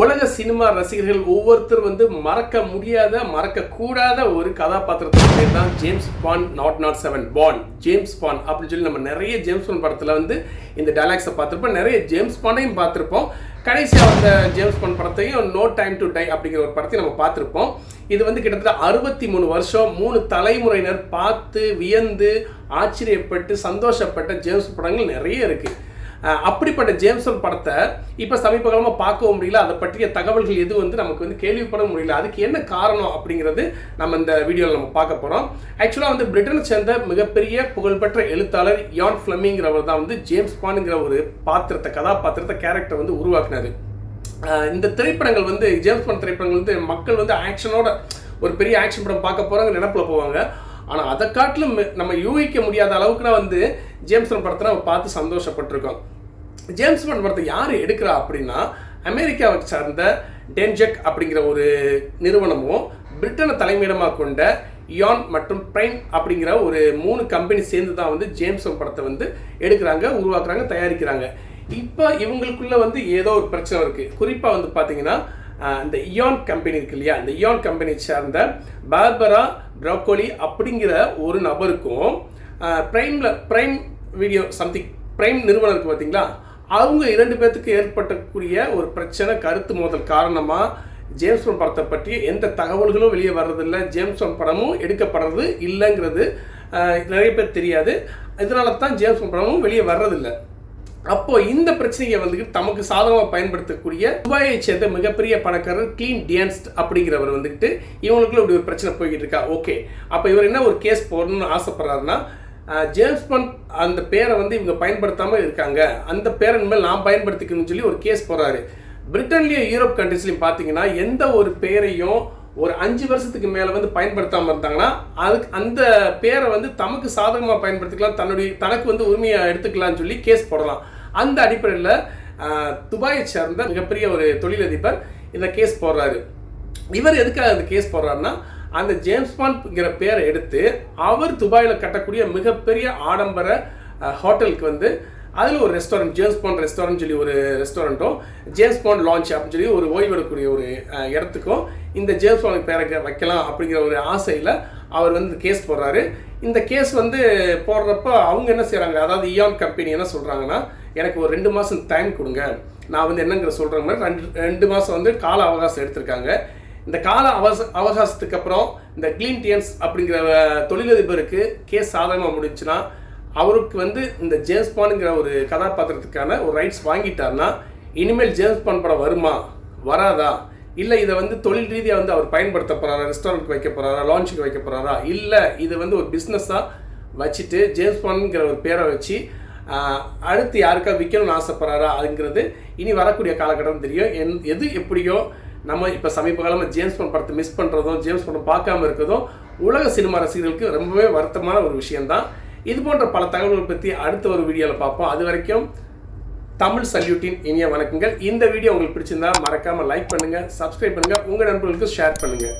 உலக சினிமா ரசிகர்கள் ஒவ்வொருத்தர் வந்து மறக்க முடியாத மறக்க கூடாத ஒரு கதாபாத்திரத்தின் பேர் தான் James Bond naught naught seven Bond James Bond அப்படின்னு சொல்லி நம்ம நிறைய ஜேம்ஸ் பான் படத்தில் வந்து இந்த டைலாக்ஸை பார்த்துருப்போம். நிறைய ஜேம்ஸ் பானையும் பார்த்துருப்போம். கடைசியாக வந்த ஜேம்ஸ் பான் படத்தையும் நோ டைம் டு டை அப்படிங்கிற ஒரு படத்தையும் நம்ம பார்த்துருப்போம். இது வந்து கிட்டத்தட்ட அறுபத்தி மூணு வருஷம் மூணு தலைமுறையினர் பார்த்து வியந்து ஆச்சரியப்பட்டு சந்தோஷப்பட்ட ஜேம்ஸ் படங்கள் நிறைய இருக்குது அப்படிப்பட்ட ஜேம்சன் படத்தை இப்போ சமீப காலமாக பார்க்கவும் முடியல. அதை பற்றிய தகவல்கள் எதுவும் வந்து நமக்கு வந்து கேள்விப்பட முடியல. அதுக்கு என்ன காரணம் அப்படிங்கிறது நம்ம இந்த வீடியோவில் நம்ம பார்க்க போகிறோம் ஆக்சுவலாக வந்து பிரிட்டனை சேர்ந்த மிகப்பெரிய புகழ்பெற்ற எழுத்தாளர் யான் ஃப்ளமிங்கிறவர் தான் வந்து ஜேம்ஸ் பானுங்கிற ஒரு பாத்திரத்தை கதாபாத்திரத்தை கேரக்டர் வந்து உருவாக்குனாரு. இந்த திரைப்படங்கள் வந்து ஜேம்ஸ் பாண்ட் திரைப்படங்கள் வந்து மக்கள் வந்து ஆக்ஷனோட ஒரு பெரிய ஆக்ஷன் படம் பார்க்க போகிறாங்க நினப்பில் போவாங்க. ஆனால் அதை காட்டிலும் நம்ம யூகிக்க முடியாத அளவுக்குனா வந்து ஜேம்ஸ் பாண்ட் படத்தை நம்ம பார்த்து சந்தோஷப்பட்டிருக்கோம். ஜேம்ஸ் பாண்ட் படத்தை யார் எடுக்கிறா அப்படின்னா அமெரிக்காவை சார்ந்த டென்ஜெக் அப்படிங்கிற ஒரு நிறுவனமும் பிரிட்டனை தலைமையிடமாக கொண்ட யான் மற்றும் பிரைம் அப்படிங்கிற ஒரு மூணு கம்பெனி சேர்ந்து தான் வந்து ஜேம்ஸ் பாண்ட் படத்தை வந்து எடுக்கிறாங்க உருவாக்குறாங்க தயாரிக்கிறாங்க. இப்போ இவங்களுக்குள்ள வந்து ஏதோ ஒரு பிரச்சனை இருக்குது குறிப்பாக வந்து பார்த்தீங்கன்னா இந்த இயான் கம்பெனி இருக்கு இல்லையா? இந்த இயான் கம்பெனி சார்ந்த பார்பரா ப்ரோக்கோலி அப்படிங்கிற ஒரு நபருக்கும் ப்ரைமில் ப்ரைம் வீடியோ சம்திங் ப்ரைம் நிறுவனம் இருக்குது பார்த்தீங்களா அவங்க இரண்டு பேர்த்துக்கு ஏற்பட்டக்கூடிய ஒரு பிரச்சனை கருத்து மோதல் காரணமாக ஜேம்ஸ் பான் படத்தை பற்றி எந்த தகவல்களும் வெளியே வர்றதில்லை. ஜேம்ஸ் பான் படமும் எடுக்கப்படுறது இல்லைங்கிறது நிறைய பேர் தெரியாது. இதனால தான் ஜேம்ஸ் பான் படமும் வெளியே வர்றதில்லை. அப்போது இந்த பிரச்சனையை வந்துட்டு தமக்கு சாதகமாக பயன்படுத்தக்கூடிய துபாயை சேர்ந்த மிகப்பெரிய பணக்காரர் கிளீன் டியன்ஸ்ட் அப்படிங்கிறவர் வந்துக்கிட்டு இவங்களுக்குள்ள இப்படி ஒரு பிரச்சனை போய்கிட்டு இருக்கா? ஓகே. அப்போ இவர் என்ன ஒரு கேஸ் போடணும்னு ஆசைப்படுறாருன்னா ஜேம்ஸ் பண்ட் அந்த பேரை வந்து இவங்க பயன்படுத்தாமல் இருக்காங்க. அந்த பேரை இனிமேல் நான் பயன்படுத்திக்கணும்னு சொல்லி ஒரு கேஸ் போடுறாரு. பிரிட்டன்லேயும் யூரோப் கண்ட்ரிஸ்லையும் பார்த்தீங்கன்னா எந்த ஒரு பேரையும் ஒரு அஞ்சு வருஷத்துக்கு மேலே வந்து பயன்படுத்தாமல் இருந்தாங்கன்னா அதுக்கு அந்த பேரை வந்து தமக்கு சாதகமாக பயன்படுத்திக்கலாம் தன்னுடைய தனக்கு வந்து உரிமையை எடுத்துக்கலாம்னு சொல்லி கேஸ் போடலாம். அந்த அடிப்படையில் துபாயை சேர்ந்த மிகப்பெரிய ஒரு தொழிலதிபர் இந்த கேஸ் போடுறாரு. இவர் எதுக்காக அந்த கேஸ் போடுறாருன்னா அந்த ஜேம்ஸ் பாண்ட்ங்கிற பேரை எடுத்து அவர் துபாயில் கட்டக்கூடிய மிகப்பெரிய ஆடம்பர ஹோட்டலுக்கு வந்து அதில் ஒரு ரெஸ்டாரண்ட் ஜேம்ஸ் பாண்ட் ரெஸ்டாரண்ட் சொல்லி ஒரு ரெஸ்டாரண்ட்டும் ஜேம்ஸ் பாண்ட் லான்ச் அப்படின்னு சொல்லி ஒரு ஓய்வெடுக்கக்கூடிய ஒரு இடத்துக்கும் இந்த ஜேம்ஸ் பாண்ட் பேரை வைக்கலாம் அப்படிங்கிற ஒரு ஆசையில் அவர் வந்து கேஸ் போடுறாரு. இந்த கேஸ் வந்து போடுறப்ப அவங்க என்ன செய்கிறாங்க அதாவது இயான் கம்பெனி என்ன சொல்கிறாங்கன்னா எனக்கு ஒரு ரெண்டு மாதம் டைம் கொடுங்க. நான் வந்து என்னங்கிற சொல்கிற மாதிரி ரெண்டு ரெண்டு மாதம் வந்து கால அவகாசம் எடுத்திருக்காங்க. இந்த கால அவச அவகாசத்துக்கு அப்புறம் இந்த கிளீன்டியன்ஸ் அப்படிங்கிற தொழிலதிபருக்கு கேஸ் சாதகமாக முடிச்சுன்னா அவருக்கு வந்து இந்த ஜேம்ஸ் பாண்டுங்கிற ஒரு கதாபாத்திரத்துக்கான ஒரு ரைட்ஸ் வாங்கிட்டார்னா இனிமேல் ஜேம்ஸ் பாண்ட் படம் வருமா? வராதா? இல்லை இதை வந்து தொழில் ரீதியாக வந்து அவர் பயன்படுத்த போகிறாரா ரெஸ்டாரண்ட்க்கு வைக்க போகிறாரா லான்ச்சுக்கு வைக்க போகிறாரா இல்லை இது வந்து ஒரு பிஸ்னஸாக வச்சுட்டு ஜேம்ஸ் பாண்டுங்கிற ஒரு பேரை வச்சு அடுத்து யாருக்கா விற்கணும்னு ஆசைப்படுறாரா? அதுங்கிறது இனி வரக்கூடிய காலகட்டம் தெரியும். என் எது எப்படியோ நம்ம இப்போ சமீப காலமாக ஜேம்ஸ் பாண்ட் படத்தை மிஸ் பண்ணுறதும் ஜேம்ஸ் படம் பார்க்காம இருக்கிறதும் உலக சினிமா ரசிகர்களுக்கு ரொம்பவே வருத்தமான ஒரு விஷயம்தான். இது போன்ற பல தகவல்கள் பற்றி அடுத்த ஒரு வீடியோவில் பார்ப்போம். அது வரைக்கும் தமிழ் சல்யூட்டின் இனிய வணக்கங்கள். இந்த வீடியோ உங்களுக்கு பிடிச்சிருந்தா மறக்காமல் லைக் பண்ணுங்கள் சப்ஸ்கிரைப் பண்ணுங்கள் உங்கள் நண்பர்களுக்கு ஷேர் பண்ணுங்கள்